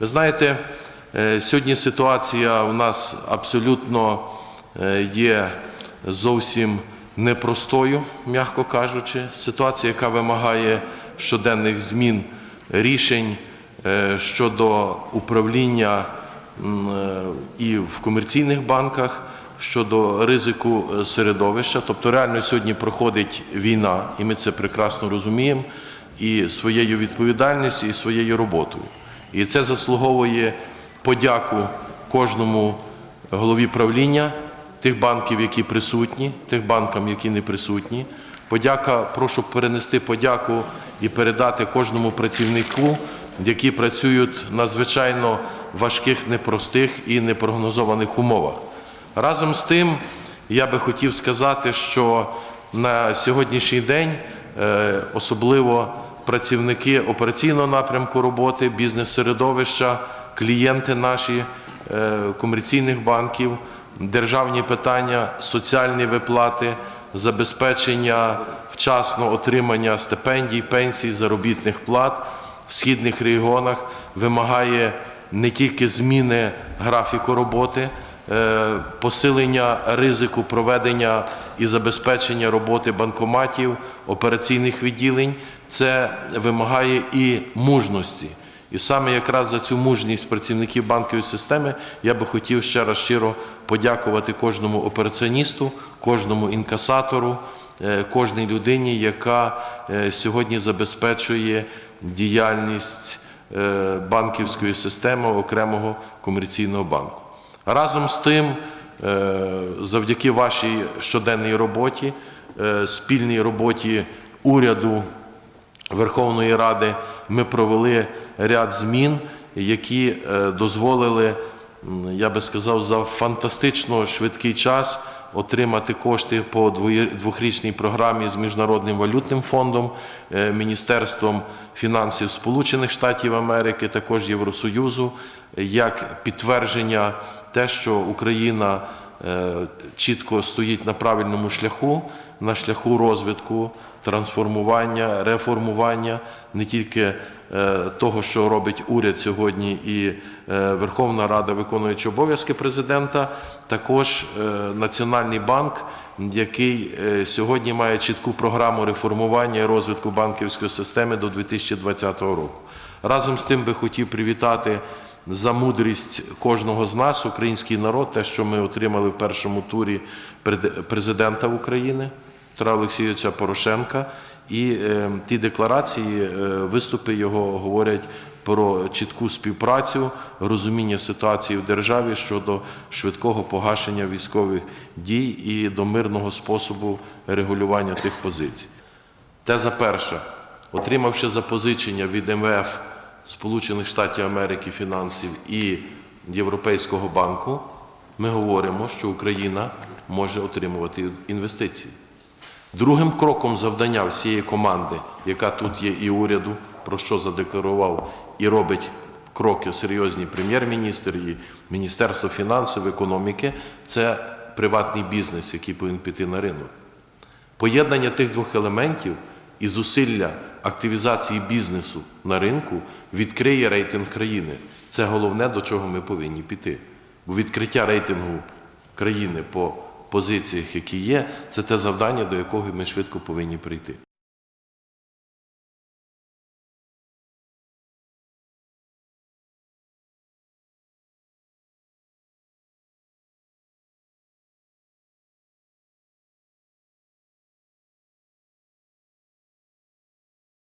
Ви знаєте, е, сьогодні ситуація у нас абсолютно е, є зовсім непростою, м'яко кажучи. Ситуація, яка вимагає щоденних змін рішень е, щодо управління і в комерційних банках. Щодо ризику середовища, тобто реально сьогодні проходить війна, і ми це прекрасно розуміємо, і своєю відповідальністю, і своєю роботою. І це заслуговує подяку кожному голові правління тих банків, які присутні, тих банкам, які не присутні. Подяка, прошу перенести подяку і передати кожному працівнику, які працюють на звичайно важких, непростих і непрогнозованих умовах. Разом з тим, я би хотів сказати, що на сьогоднішній день е, особливо працівники операційного напрямку роботи, бізнес-середовища, клієнти наші е, комерційних банків, державні питання, соціальні виплати, забезпечення вчасного отримання стипендій, пенсій, заробітних плат в східних регіонах вимагає не тільки зміни графіку роботи, посилення ризику проведення і забезпечення роботи банкоматів, операційних відділень, це вимагає і мужності. І саме якраз за цю мужність працівників банкової системи я би хотів ще раз щиро подякувати кожному операціоністу, кожному інкасатору, е, кожній людині, яка е, сьогодні забезпечує діяльність е, банківської системи окремого комерційного банку. Разом з тим, е, завдяки вашій щоденній роботі, е, спільній роботі уряду, Верховної Ради ми провели ряд змін, які е, дозволили, я би сказав, за фантастично швидкий час отримати кошти по двохрічній програмі з Міжнародним валютним фондом, е, Міністерством фінансів Сполучених Штатів Америки, також Євросоюзу, як підтвердження те, що Україна чітко стоїть на правильному шляху, на шляху розвитку, трансформування, реформування не тільки е, того, що робить уряд сьогодні, і е, Верховна Рада, виконуючи обов'язки президента, також е, Національний банк, який е, сьогодні має чітку програму реформування і розвитку банківської системи до 2020 року. Разом з тим би хотів привітати за мудрість кожного з нас, український народ, те, що ми отримали в першому турі президента України Петра Олексійовича Порошенка. І е, ті декларації, е, виступи його говорять про чітку співпрацю, розуміння ситуації в державі щодо швидкого погашення військових дій і до мирного способу регулювання тих позицій. Теза перша. Отримавши запозичення від МВФ Сполучених Штатів Америки фінансів і Європейського банку, ми говоримо, що Україна може отримувати інвестиції. Другим кроком завдання всієї команди, яка тут є і уряду, про що задекларував і робить кроки серйозні прем'єр-міністр і Міністерство фінансів, економіки, це приватний бізнес, який повинен піти на ринок. Поєднання тих двох елементів і зусилля активізації бізнесу на ринку відкриє рейтинг країни. Це головне, до чого ми повинні піти. Бо відкриття рейтингу країни по позиціях, які є, це те завдання, до якого ми швидко повинні прийти.